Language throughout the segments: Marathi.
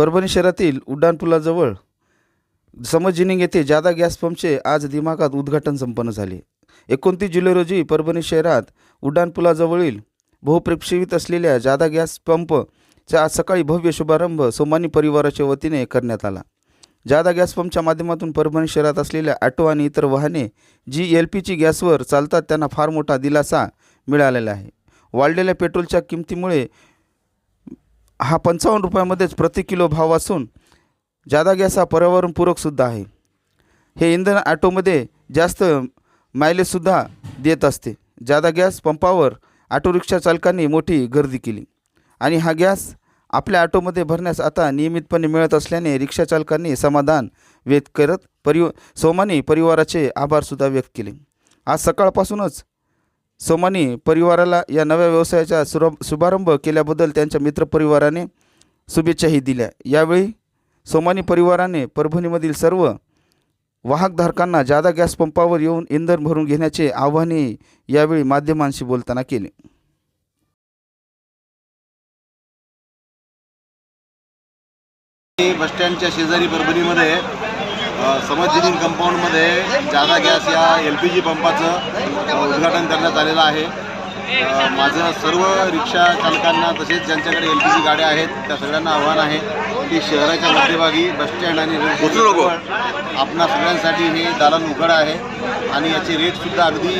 परभणी शहरातील उड्डाणपुलाजवळ समजिनिंग येथे जादा गॅस पंपचे आज दिमागात उद्घाटन संपन्न झाले. एकोणतीस जुलै रोजी परभणी शहरात उड्डाणपुलाजवळील बहुप्रेक्षित असलेल्या जादा गॅस पंपचा आज सकाळी भव्य शुभारंभ सोमानी परिवाराच्या वतीने करण्यात आला. जादा गॅस पंपच्या माध्यमातून परभणी शहरात असलेल्या ऑटो आणि इतर वाहने जी एल पी जी गॅसवर चालतात त्यांना फार मोठा दिलासा मिळालेला आहे. वाढलेल्या पेट्रोलच्या किमतीमुळे हा पंचावन्न रुपयामध्येच प्रति किलो भाव असून जादा गॅस हा पर्यावरणपूरकसुद्धा आहे. हे इंधन ॲटोमध्ये जास्त मायलेजसुद्धा देत असते. जादा गॅस पंपावर ऑटो रिक्षा चालकांनी मोठी गर्दी केली. आणि हा गॅस आपल्या ऑटोमध्ये भरण्यास आता नियमितपणे मिळत असल्याने रिक्षा चालकांनी समाधान व्यक्त करत परिव सोमानी परिवाराचे आभारसुद्धा व्यक्त केले. आज सकाळपासूनच सोमानी परिवाराला या नव्या व्यवसायाचा सुर शुभारंभ केल्याबद्दल त्यांच्या मित्रपरिवाराने शुभेच्छाही दिल्या. यावेळी सोमानी परिवाराने परभणीमधील सर्व वाहकधारकांना जादा गॅस पंपावर येऊन इंधन भरून घेण्याचे आव्हानही यावेळी माध्यमांशी बोलताना केले. बसस्टँडच्या शेजारी परभणीमध्ये समजिनिंग कंपाऊंडमध्ये जादा गॅस या एल पी जी पंपाचं उद्घाटन करण्यात आलेलं आहे. माझं सर्व रिक्षा चालकांना तसेच ज्यांच्याकडे एल पी जी गाड्या आहेत त्या सगळ्यांना आव्हान आहे की शहराच्या मध्यभागी बसस्टँड आणि आपणा सगळ्यांसाठी हे दालन उघड आहे आणि याचे रेटसुद्धा अगदी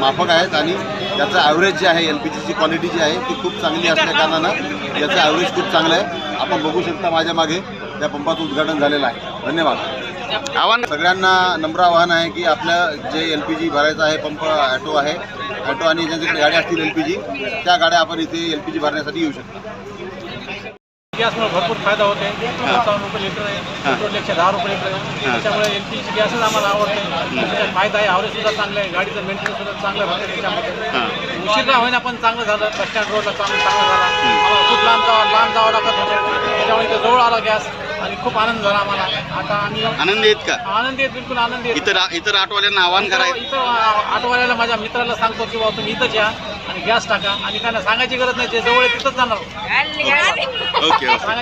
माफक आहेत आणि याचं ॲव्हरेज जे आहे एल पी जीची क्वालिटी जी आहे ती खूप चांगली असल्या कारणानं याचं ॲव्हरेज खूप चांगलं आहे. आपण बघू शकता माझ्या मागे त्या पंपाचं उद्घाटन झालेलं आहे. धन्यवाद. आव्हान सगळ्यांना नम्र आव्हान आहे की आपल्या जे एल पी जी भरायचं आहे पंप ॲटो आहे ॲटो आणि ज्यांच्याकडे गाड्या असतील एल पी जी त्या गाड्या आपण इथे एल पी जी भरण्यासाठी येऊ शकता. गॅसमुळे भरपूर फायदा होते पंचावन्न रुपये लिटर आहे. दहा रुपये लिटर आहे. त्याच्यामुळे एल पी जी गॅसच आम्हाला आवडते त्याच्यात फायदा आहे आवरेज सुद्धा चांगलं आहे. गाडीचं मेंटेनन्स सुद्धा चांगलं राहते त्याच्यामध्ये. उशीर का होईना पण चांगलं झालं. बस स्टँड रोडला चांगलं चांगलं झाला. आम्हाला खूप लांब जावं लांब जावं लागत होतं. त्याच्यामुळे जवळ आला गॅस. खूप आनंद झाला आम्हाला. आता आम्ही आनंदी आहेत का? आनंदी आहेत बिलकुल आनंदी आहेत इतर इतर ऑटोवाल्यांना आवाहन करायचं. इथं आठवड्याला माझ्या मित्राला सांगतो की बाबा तुम्ही इथंच या आणि गॅस टाका. आणि त्यांना सांगायची गरज नाही जे जवळ आहे तिथंच जाणार. ओके ओके सांगायची